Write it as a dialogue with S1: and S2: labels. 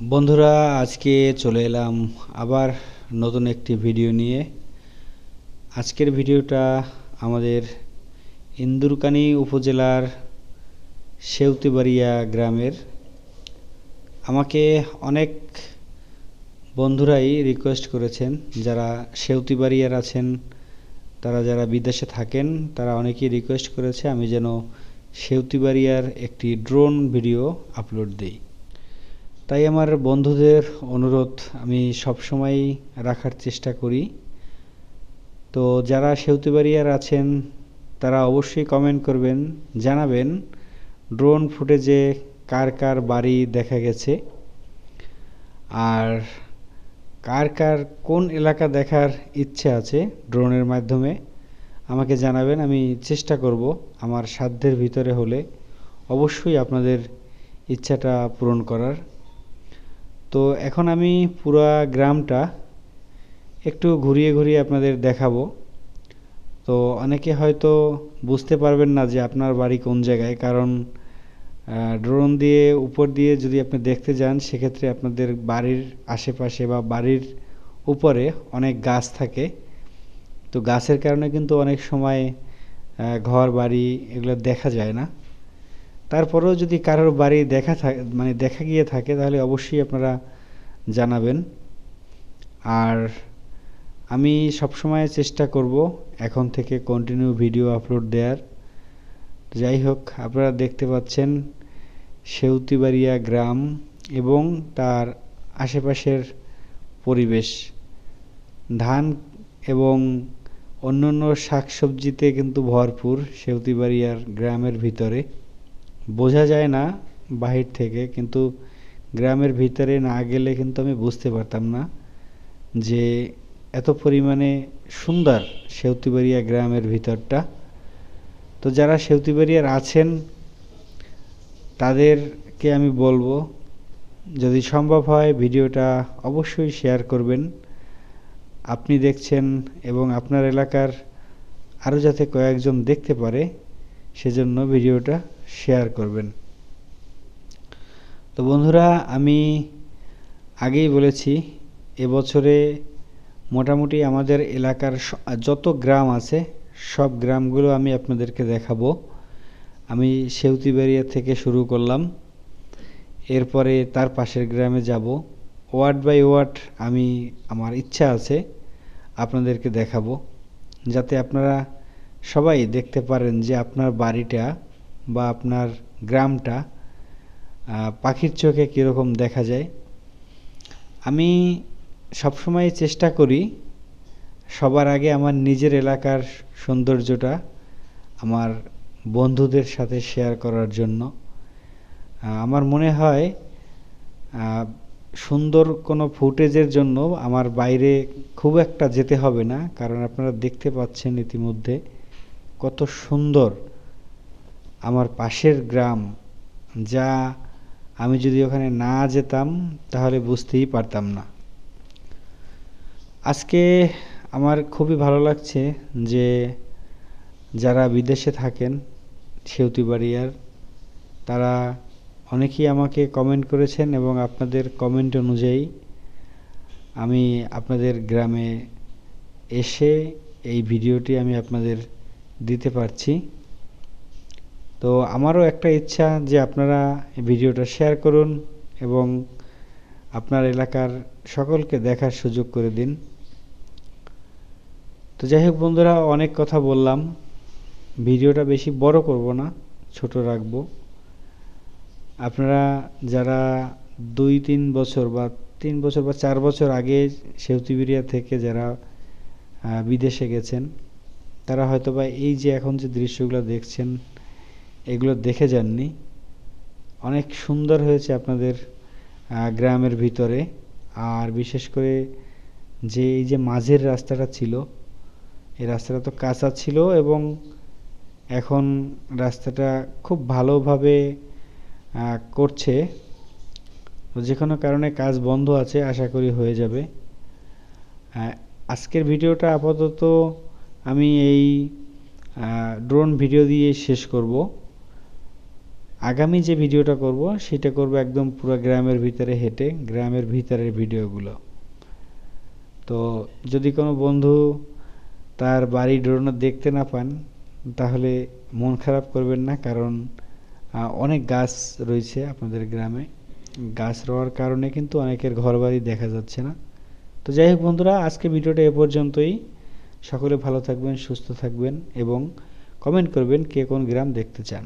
S1: বন্ধুরা, আজকে চলে এলাম আবার নতুন একটি ভিডিও নিয়ে। আজকের ভিডিওটা আমাদের ইন্দুরকানী উপজেলার সেউতিবাড়িয়া গ্রামের। আমাকে অনেক বন্ধুরাই রিকোয়েস্ট করেছেন, যারা সেউতিবাড়িয়ার আছেন, তারা যারা বিদেশে থাকেন, তারা অনেকেই রিকোয়েস্ট করেছে আমি যেন সেউতিবাড়িয়ার একটি ড্রোন ভিডিও আপলোড দিই। তাই আমার বন্ধুদের অনুরোধ, আমি সবসময় রাখার চেষ্টা করি। তো যারা সেউতিবাড়িয়ার আছেন, তারা অবশ্যই কমেন্ট করবেন, জানাবেন ড্রোন ফুটেজে কার কার বাড়ি দেখা গেছে। আর কার কার কোন এলাকা দেখার ইচ্ছে আছে ড্রোনের মাধ্যমে, আমাকে জানাবেন, আমি চেষ্টা করব আমার সাধ্যের ভিতরে হলে অবশ্যই আপনাদের ইচ্ছাটা পূরণ করার। তো এখন আমি পুরা গ্রামটা একটু ঘুরিয়ে ঘুরিয়ে আপনাদের দেখাবো। তো অনেকে হয়তো বুঝতে পারবেন না যে আপনার বাড়ি কোন জায়গায়, কারণ ড্রোন দিয়ে উপর দিয়ে যদি আপনি দেখতে যান, সেক্ষেত্রে আপনাদের বাড়ির আশেপাশে বা বাড়ির উপরে অনেক গাছ থাকে। তো গাছের কারণে কিন্তু অনেক সময় ঘর বাড়ি এগুলো দেখা যায় না। তারপরেও যদি কারোর বাড়ি দেখা থাকে মানে দেখা গিয়ে থাকে, তাহলে অবশ্যই আপনারা জানাবেন। আর আমি সবসময় চেষ্টা করব এখন থেকে কন্টিনিউ ভিডিও আপলোড দেওয়ার যাই হোক, আপনারা দেখতে পাচ্ছেন সেউতিবাড়িয়া গ্রাম এবং তার আশেপাশের পরিবেশ। ধান এবং অন্যান্য শাকসবজিতে কিন্তু ভরপুর সেউতিবাড়িয়ার গ্রামের ভিতরে। বোঝা যায় না বাহির থেকে, কিন্তু গ্রামের ভিতরে না গেলে কিন্তু আমি বুঝতে পারতাম না যে এত পরিমাণে সুন্দর সেউতিবাড়িয়া গ্রামের ভিতরটা। তো যারা সেউতিবাড়িয়ার আছেন, তাদেরকে আমি বলব, যদি সম্ভব হয় ভিডিওটা অবশ্যই শেয়ার করবেন। আপনি দেখছেন এবং আপনার এলাকার আরও যাতে কয়েকজন দেখতে পারে, সেজন্য ভিডিওটা শেয়ার করবেন। তো বন্ধুরা, আমি আগেই বলেছি, এবছরে মোটামুটি আমাদের এলাকার যত গ্রাম আছে, সব গ্রামগুলো আমি আপনাদেরকে দেখাবো। আমি সেউতিবাড়িয়া থেকে শুরু করলাম, এরপরে তার পাশের গ্রামে যাব। ওয়ার্ড বাই ওয়ার্ড আমি, আমার ইচ্ছা আছে, আপনাদেরকে দেখাবো। যাতে আপনারা সবাই দেখতে পারেন যে আপনার বাড়িটা বা আপনার গ্রামটা পাখির চোখে কীরকম দেখা যায়। আমি সবসময় চেষ্টা করি সবার আগে আমার নিজের এলাকার সৌন্দর্যটা আমার বন্ধুদের সাথে শেয়ার করার জন্য। আমার মনে হয় সুন্দর কোনো ফুটেজের জন্য আমার বাইরে খুব একটা যেতে হবে না, কারণ আপনারা দেখতে পাচ্ছেন ইতিমধ্যে কত সুন্দর আমার পাশের গ্রাম, যা আমি যদি ওখানে না যেতাম, তাহলে বুঝতেই পারতাম না। আজকে আমার খুবই ভালো লাগছে যে যারা বিদেশে থাকেন সেউতিবাড়িয়ার তারা অনেকেই আমাকে কমেন্ট করেছেন এবং আপনাদের কমেন্ট অনুযায়ী আমি আপনাদের গ্রামে এসে এই ভিডিওটি আমি আপনাদের দিতে পারছি। তো আমারও একটা ইচ্ছা যে আপনারা ভিডিওটা শেয়ার করুন এবং আপনার এলাকার সকলকে দেখার সুযোগ করে দিন। তো যাই হোক বন্ধুরা, অনেক কথা বললাম। ভিডিওটা বেশি বড় করব না, ছোট রাখব। আপনারা যারা দুই, তিন বছর বা তিন বছর বা চার বছর আগে সেউতিবিরিয়া থেকে যারা বিদেশে গেছেন, তারা হয়তো বা এই যে এখন যে দৃশ্যগুলো দেখছেন এগুলো দেখে যাননি। অনেক সুন্দর হয়েছে আপনাদের গ্রামের ভিতরে। আর বিশেষ করে যে এই যে মাঝের রাস্তাটা ছিল, এই রাস্তাটা তো কাঁচা ছিল এবং এখন রাস্তাটা খুব ভালোভাবে করছে। যে কোনো কারণে কাজ বন্ধ আছে, আশা করি হয়ে যাবে। আজকের ভিডিওটা আপাতত আমি এই ড্রোন ভিডিও দিয়ে শেষ করব। আগামী যে ভিডিওটা করব, সেটা করব একদম পুরো গ্রামের ভিতরে হেঁটে, গ্রামের ভিতরের ভিডিওগুলো। তো যদি কোনো বন্ধু তার বাড়ি ড্রোন দেখতে না পান, তাহলে মন খারাপ করবেন না, কারণ অনেক গাছ রয়েছে আপনাদের গ্রামে। গাছ রওয়ার কারণে কিন্তু অনেকের ঘরবাড়ি দেখা যাচ্ছে না। তো যাই হোক বন্ধুরা, আজকে ভিডিওটা এ পর্যন্তই। সকলে ভালো থাকবেন, সুস্থ থাকবেন এবং কমেন্ট করবেন কে কোন গ্রাম দেখতে চান।